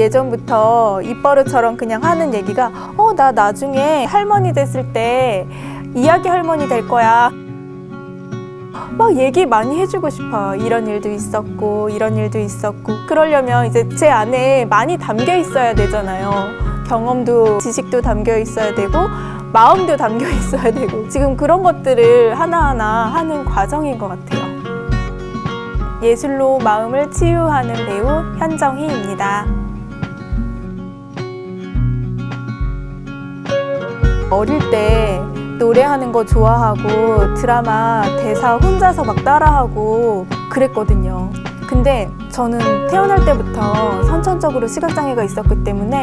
예전부터 입버릇처럼 그냥 하는 얘기가 어 나 나중에 할머니 됐을 때 이야기 할머니 될 거야. 막 얘기 많이 해주고 싶어요. 이런 일도 있었고 이런 일도 있었고 그러려면 이제 제 안에 많이 담겨 있어야 되잖아요. 경험도 지식도 담겨 있어야 되고 마음도 담겨 있어야 되고 지금 그런 것들을 하나하나 하는 과정인 것 같아요. 예술로 마음을 치유하는 배우 현정희입니다. 어릴 때 노래하는 거 좋아하고 드라마 대사 혼자서 막 따라하고 그랬거든요. 근데 저는 태어날 때부터 선천적으로 시각장애가 있었기 때문에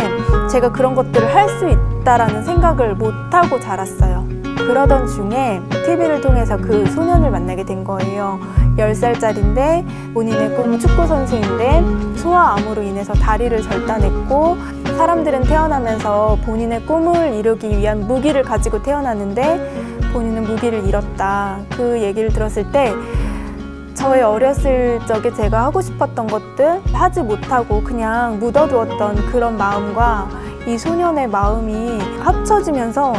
제가 그런 것들을 할 수 있다라는 생각을 못하고 자랐어요. 그러던 중에 TV를 통해서 그 소년을 만나게 된 거예요. 10살짜리인데 본인의 꿈은 축구 선수인데 소아암으로 인해서 다리를 절단했고 사람들은 태어나면서 본인의 꿈을 이루기 위한 무기를 가지고 태어났는데 본인은 무기를 잃었다. 그 얘기를 들었을 때 저의 어렸을 적에 제가 하고 싶었던 것들 하지 못하고 그냥 묻어두었던 그런 마음과 이 소년의 마음이 합쳐지면서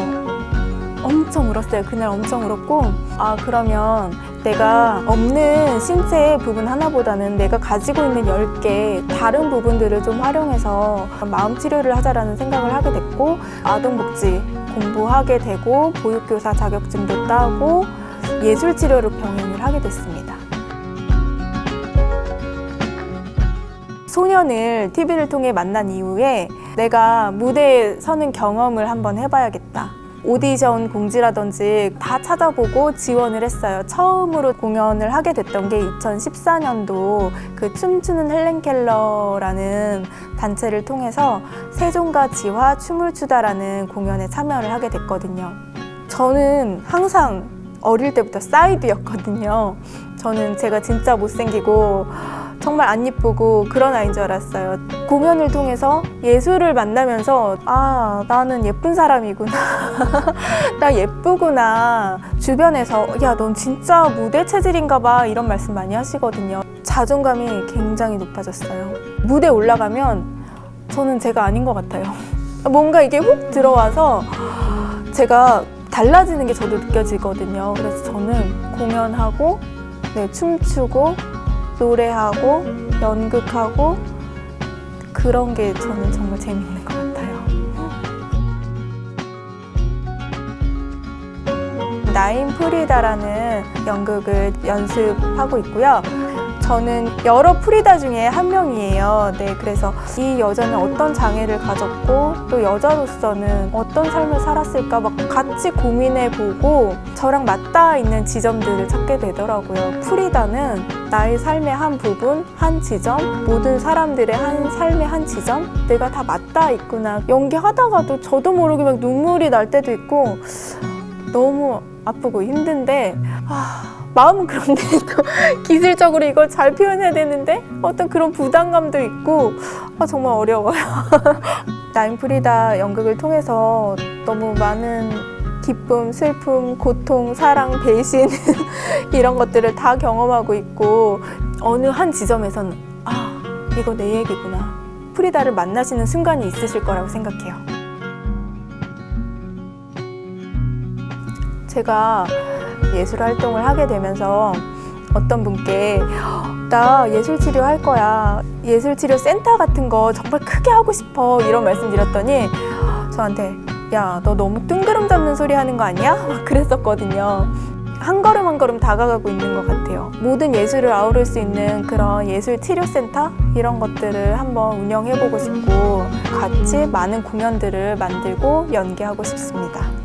엄청 울었어요. 그날 엄청 울었고, 아, 그러면 내가 없는 신체의 부분 하나보다는 내가 가지고 있는 10개 다른 부분들을 좀 활용해서 마음 치료를 하자라는 생각을 하게 됐고, 아동복지 공부하게 되고, 보육교사 자격증도 따고, 예술 치료를 병행을 하게 됐습니다. 소년을 TV를 통해 만난 이후에 내가 무대에 서는 경험을 한번 해봐야겠다. 오디션 공지라든지 다 찾아보고 지원을 했어요. 처음으로 공연을 하게 됐던 게 2014년도 그 춤추는 헬렌 켈러라는 단체를 통해서 세종과 지화 춤을 추다라는 공연에 참여를 하게 됐거든요. 저는 항상 어릴 때부터 사이드였거든요. 저는 제가 진짜 못생기고 정말 안 이쁘고 그런 아이인 줄 알았어요. 공연을 통해서 예술을 만나면서 아, 나는 예쁜 사람이구나. 나 예쁘구나. 주변에서 야, 넌 진짜 무대 체질인가 봐. 이런 말씀 많이 하시거든요. 자존감이 굉장히 높아졌어요. 무대 올라가면 저는 제가 아닌 것 같아요. 뭔가 이게 훅 들어와서 제가 달라지는 게 저도 느껴지거든요. 그래서 저는 공연하고, 네, 춤추고, 노래하고, 연극하고, 그런 게 저는 정말 재밌는 것 같아요. 나인 프리다라는 연극을 연습하고 있고요. 저는 여러 프리다 중에 한 명이에요. 네, 그래서 이 여자는 어떤 장애를 가졌고 또 여자로서는 어떤 삶을 살았을까 막 같이 고민해 보고 저랑 맞닿아 있는 지점들을 찾게 되더라고요. 프리다는 나의 삶의 한 부분, 한 지점, 모든 사람들의 한 삶의 한 지점, 내가 다 맞닿아 있구나. 연기하다가도 저도 모르게 막 눈물이 날 때도 있고 너무 아프고 힘든데 아, 마음은 그런데 또 기술적으로 이걸 잘 표현해야 되는데 어떤 그런 부담감도 있고 아, 정말 어려워요. 나인 프리다 연극을 통해서 너무 많은 기쁨, 슬픔, 고통, 사랑, 배신 이런 것들을 다 경험하고 있고 어느 한 지점에서는 아 이거 내 얘기구나. 프리다를 만나시는 순간이 있으실 거라고 생각해요. 제가 예술 활동을 하게 되면서 어떤 분께 나 예술 치료 할 거야. 예술 치료 센터 같은 거 정말 크게 하고 싶어. 이런 말씀 드렸더니 저한테 야, 너 너무 뜬구름 잡는 소리 하는 거 아니야? 막 그랬었거든요. 한 걸음 한 걸음 다가가고 있는 것 같아요. 모든 예술을 아우를 수 있는 그런 예술 치료 센터 이런 것들을 한번 운영해 보고 싶고 같이 많은 공연들을 만들고 연기하고 싶습니다.